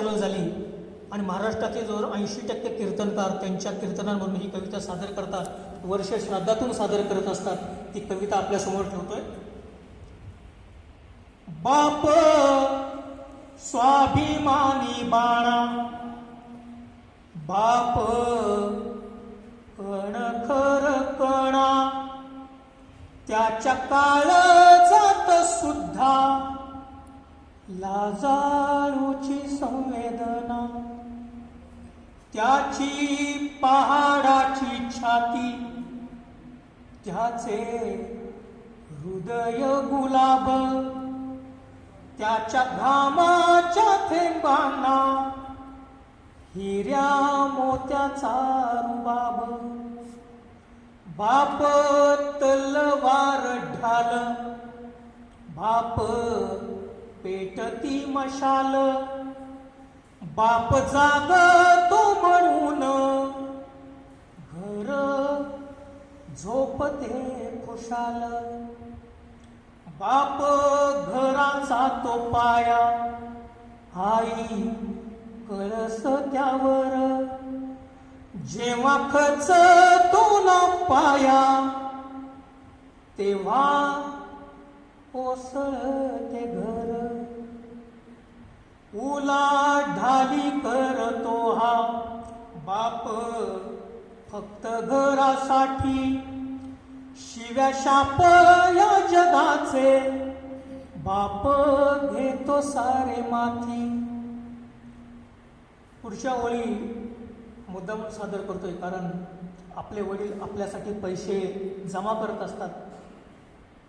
Viral झाली. आणि महाराष्ट्रातले जवळ ऐंशी टक्के कीर्तनकार त्यांच्या कीर्तनांमधून ही कविता सादर करतात. वर्ष श्राद्धातून सादर करत असतात. ती कविता आपल्यासमोर ठेवतोय. बाप स्वाभिमानी बाणा बाप कण खर कणा त्याच्या काळ पहाडाची पहाडाची छाती त्याचे हृदय गुलाब त्याच्या घामाच्या थेंबांना हिऱ्या मोत्याचा रुबाब. बाप तलवार ढाल बाप पेटती मशाल बाप जागतो झोपते खुशाल. बाप घराचा तो पाया. आई कळस त्यावर. जेव्हा खच तो ना पाया तेव्हा कोसळते घर. उला ढाली करतो हा. बाप फक्त घरासाठी शिव्या शाप या जगाचे. बाप घेतो सारे माथी पुढच्या ओळी मुद्दाम सादर करतोय कारण आपले वडील आपल्यासाठी पैसे जमा करत असतात.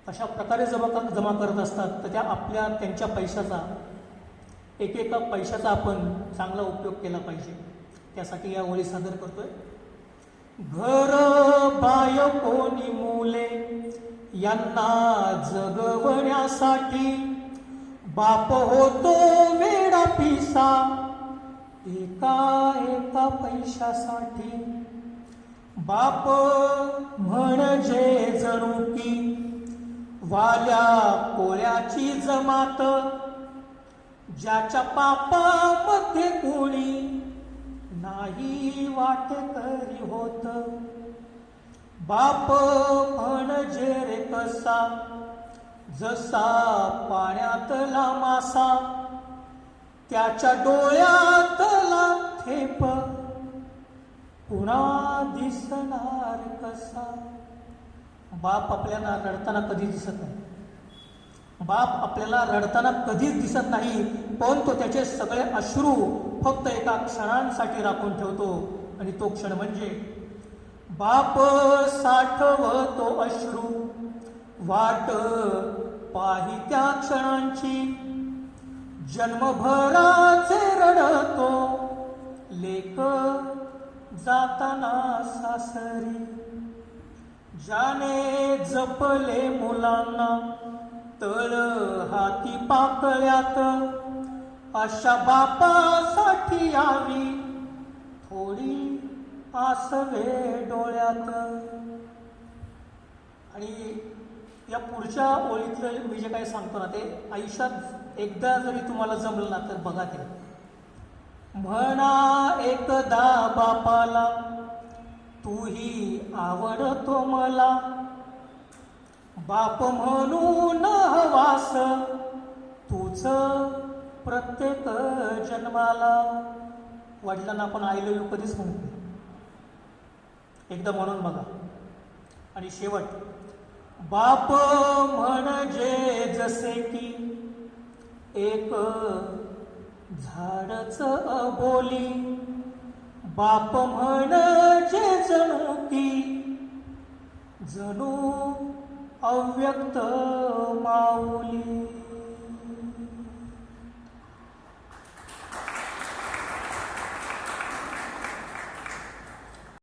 अशा प्रकारे जमा कर- जमा करत असतात तर त्या आपल्या त्यांच्या पैशाचा एकेका पैशाचा आपण चांगला उपयोग केला पाहिजे. त्यासाठी या ओळी सादर करतोय. घर बाय कोणी मुले यांना जगवण्यासाठी बाप होतो वेडा पिसा. एका एका पैशासाठी बाप म्हणजे जणू की वाल्या कोळ्याची जमात ज्याच्या पापामध्ये कोणी नाही वाट हो होत. बाप म्हणजे रे कसा जसा पाण्यातला मासा त्याच्या डोळ्यातला थेप पुन्हा दिसणार कसा? बाप आपल्याला रडताना कधी दिसत नाही. बाप आपल्याला रडताना कधीच दिसत नाही पण तो त्याचे सगळे अश्रू फक्त एका क्षणांसाठी राखून ठेवतो. आणि तो क्षण म्हणजे बाप साठवतो अश्रू वाट पाही त्या क्षणांची. जन्मभराचे रडतो लेख जाताना सासरी. ज्याने जपले मुलांना तळ हाती पाकळ्यात. अशा बापासाठी यावी आसवे डोळ्यात. आणि या पुढच्या ओळीतलं मी जे काही सांगतो ना ते आयुष्यात एकदा जरी तुम्हाला जमलं ना तर बघा ते. म्हणा एकदा बापाला तूही आवडतो मला. बाप म्हणून हवास तुझ प्रत्येक जन्माला. वडिलांना आपण आय लव्ह यू कधीच म्हणू एकदा म्हणून बघा. आणि शेवट बाप म्हणजे जसे की एक झाडच बोली बाप म्हणजे जणू की जणू अव्यक्त माऊली.